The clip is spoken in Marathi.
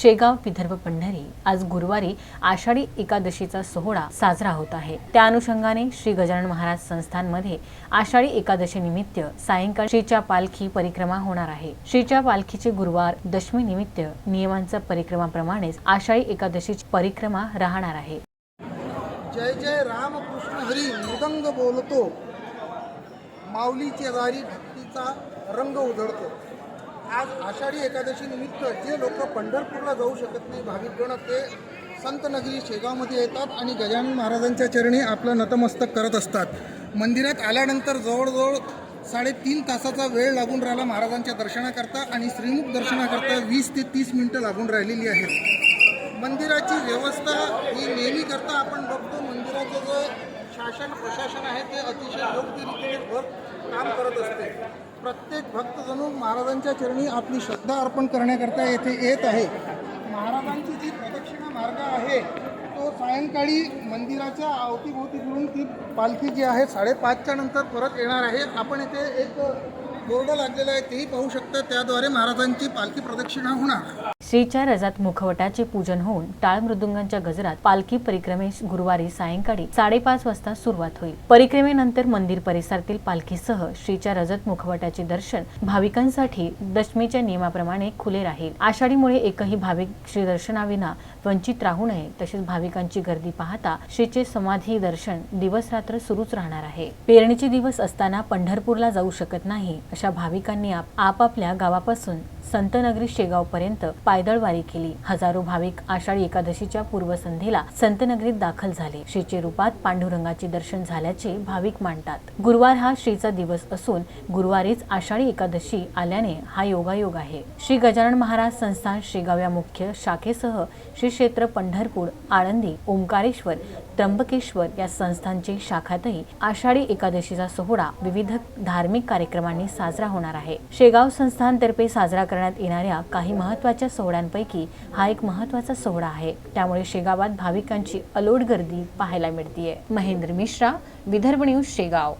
शेगाव विदर्भ पंढरी आज गुरुवारी आषाढी एकादशीचा सोहळा साजरा होत आहे. त्या अनुषंगाने श्री गजानन महाराज संस्थानमध्ये आषाढी एकादशीनिमित्त सायंकाळी श्रीच्या पालखी परिक्रमा होणार आहे. श्रीच्या पालखीचे गुरुवार दशमी निमित्त नियमांच्या परिक्रमाप्रमाणेच आषाढी एकादशीची परिक्रमा राहणार आहे. जय जय रामकृष्ण हरी मृदंग बोलतो. माऊलीचे दारी भक्तीचा रंग उधळतो. आज आषाढी एकादशी निमित्त जे लोक पंढरपूरला जाऊ शकत नाही भाविकगण ते संत नगरी शेगावमध्ये येतात आणि गजानन महाराजांच्या चरणी आपलं नतमस्तक करत असतात. मंदिरात आल्यानंतर जवळजवळ साडेतीन तासाचा वेळ लागून राहिला महाराजांच्या दर्शनाकरता आणि श्रीमुख दर्शनाकरता वीस ते तीस मिनटं लागून राहिलेली आहेत. मंदिराची व्यवस्था ही नेहमी करता आपण बघतो. मंदिराचं जे शासन प्रशासन आहे ते अतिशय योग्यरीतीने भर काम करत असते. प्रत्येक भक्तजणू महाराजांच्या चरणी आपली श्रद्धा अर्पण करण्याकरता येथे येत आहे. महाराजांची जी प्रदक्षिणा मार्ग आहे तो सायंकाळी मंदिराच्या अवतीभोवती फिरून ती पालखी जी आहे साडेपाचच्या नंतर परत येणार आहे. आपण इथे एक बोर्ड लागलेला आहे तेही पाहू शकता. त्याद्वारे महाराजांची पालखी प्रदक्षिणा होणार. श्रीच्या रजात मुखवटाचे पूजन होऊन टाळ मृदुंगांच्या गजरात पालखी परिक्रमेस गुरुवारी सायंकाळी साडेपाच वाजता सुरुवात होईल. परिक्रमेनंतर मंदिर परिसरातील पालखीसह श्रीच्या रजत मुखवटाचे दर्शन भाविकांसाठी दशमीच्या नियमाप्रमाणे खुले राहील. आषाढीमुळे एकही भाविक श्री दर्शनाविना वंचित राहू नये तसेच भाविकांची गर्दी पाहता श्रीचे समाधी दर्शन दिवस रात्र सुरूच राहणार आहे. पेरणीचे दिवस असताना पंढरपूरला जाऊ शकत नाही अशा भाविकांनी आप- आपापल्या गावापासून संतनगरी शेगाव पर्यंत पायदळ वारी केली. हजारो भाविक आषाढी एकादशीच्या पूर्वसंध्येला संतनगरीत दाखल झाले. श्रीचे रूपात पांडुरंगाचे दर्शन झाल्याचे भाविक मानतात. गुरुवार हा श्रीचा दिवस असून गुरुवारीच आषाढी एकादशी आल्याने हा योगायोग आहे. श्री गजानन महाराज संस्थान शेगाव या मुख्य शाखेसह श्री क्षेत्र पंढरपूर आळंदी ओंकारेश्वर त्र्यंबकेश्वर या संस्थांचे शाखातही आषाढी एकादशीचा सोहळा विविध धार्मिक कार्यक्रमांनी साजरा होणार आहे. शेगाव संस्थानतर्फे साजरा करण्यात येणाऱ्या काही महत्त्वाच्या सोहळ्यांपैकी हा एक महत्त्वाचा सोहळा आहे. त्यामुळे शेगावात भाविकांची अलोट गर्दी पाहायला मिळतीये. महेंद्र मिश्रा विदर्भ न्यूज शेगाव.